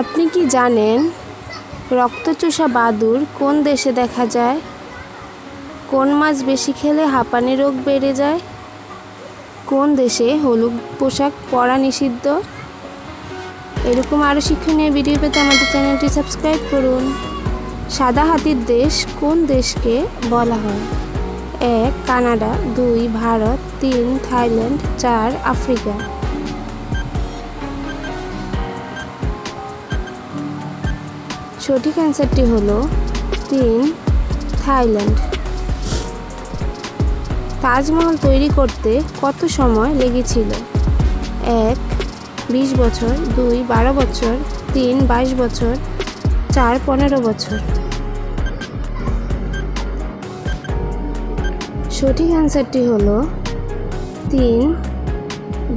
আপনি কি জানেন রক্তচোষা বাদুড় কোন দেশে দেখা যায়? কোন মাছ বেশি খেলে হাঁপানি রোগ বেড়ে যায়? কোন দেশে হলুদ পোশাক পরা নিষিদ্ধ? এরকম আরও শিক্ষণীয় ভিডিও পেতে আমাদের চ্যানেলটি সাবস্ক্রাইব করুন। সাদা হাতির দেশ কোন দেশকে বলা হয়? এক, কানাডা, দুই, ভারত, তিন, থাইল্যান্ড, চার, আফ্রিকা। সঠিক অ্যান্সারটি হলো তিন, থাইল্যান্ড। তাজমহল তৈরি করতে কত সময় লেগেছিল? এক, বিশ বছর, দুই, বারো বছর, তিন, বাইশ বছর, চার, পনেরো বছর। সঠিক অ্যান্সারটি হলো তিন,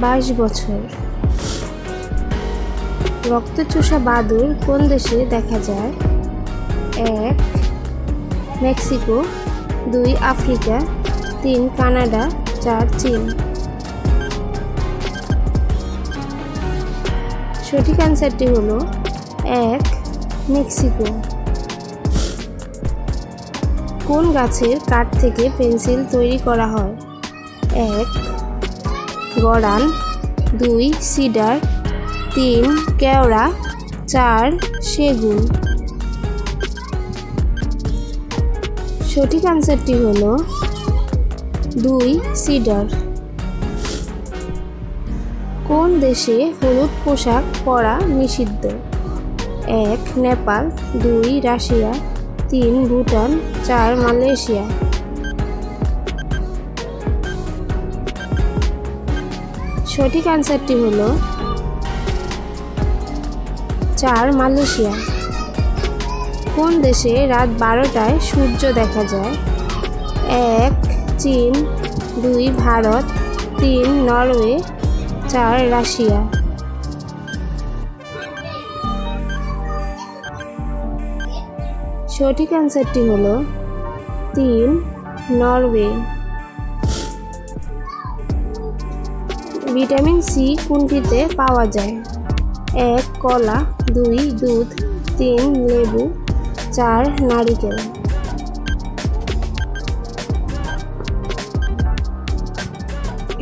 বাইশ বছর। রক্তচোষা বাদুড় কোন দেশে দেখা যায়? এক, মেক্সিকো। দুই, আফ্রিকা। তিন, কানাডা। চার, চীন। সঠিক অ্যান্সারটি হলো এক, মেক্সিকো। কোন গাছের কাঠ থেকে পেন্সিল তৈরি করা হয়? এক, গড়ান। দুই, সিডার। তিন, কেওড়া, চার, সেগুন। সঠিক আনসারটি হলো দুই সিডার কোন দেশে হলুদ পোশাক পরা নিষিদ্ধ? এক, নেপাল, দুই, রাশিয়া, তিন, ভুটান, চার, মালয়েশিয়া। সঠিক আনসারটি হলো চার মালয়েশিয়া। কোন দেশে রাত বারোটায় সূর্য দেখা যায়? এক, চীন, দুই, ভারত, তিন, নরওয়ে, চার, রাশিয়া। সঠিক অ্যান্সারটি হল তিন, নরওয়ে। ভিটামিন সি কোনটিতে পাওয়া যায়? এক কলা, দুই দুধ, তিন লেবু, চার নারিকেল।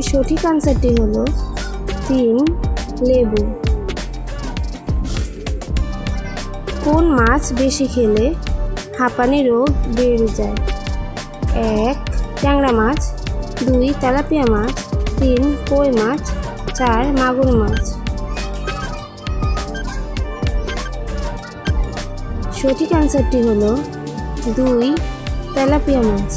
সঠিক আনসারটি হলো তিন লেবু। কোন মাছ বেশি খেলে হাঁপানি রোগ বেড়ে যায়? এক, ট্যাংরা মাছ, দুই তেলাপিয়া মাছ, তিন কই মাছ, চার মাগুর মাছ। সঠিক অ্যান্সারটি হলো দুই, তেলাপিয়া মাছ।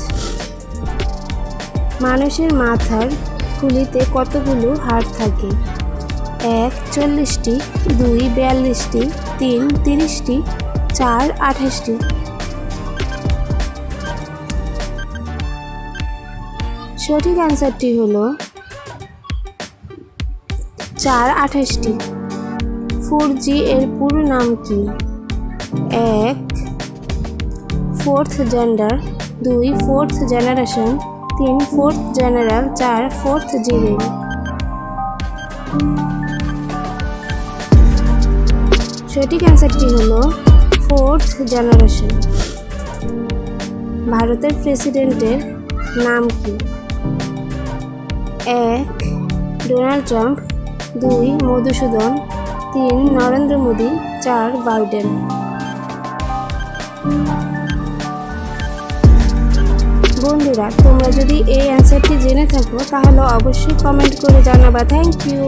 মানুষের মাথার খুলিতে কতগুলো হাড় থাকে? এক, চল্লিশটি, দুই, বিয়াল্লিশটি, তিন, তিরিশটি, চার, আঠাশটি। সঠিক অ্যান্সারটি হলো চার, আঠাশটি। ফোর জি এর পুরো নাম কি? এক ফোর্থ জেন্ডার দুই ফোর্থ জেনারেশন তিন ফোর্থ জেনারেল চার ফোর্থ জিবিং সঠিক অ্যান্সারটি হলো ফোর্থ জেনারেশন ভারতের প্রেসিডেন্টের নাম কি? এক ডোনাল্ড ট্রাম্প দুই, মধুসূদন, তিন, নরেন্দ্র মোদী, চার বাইডেন বন্ধুরা তোমরা যদি এই অ্যান্সারটি জেনে থাকো তাহলে অবশ্যই কমেন্ট করে জানাবা। Thank you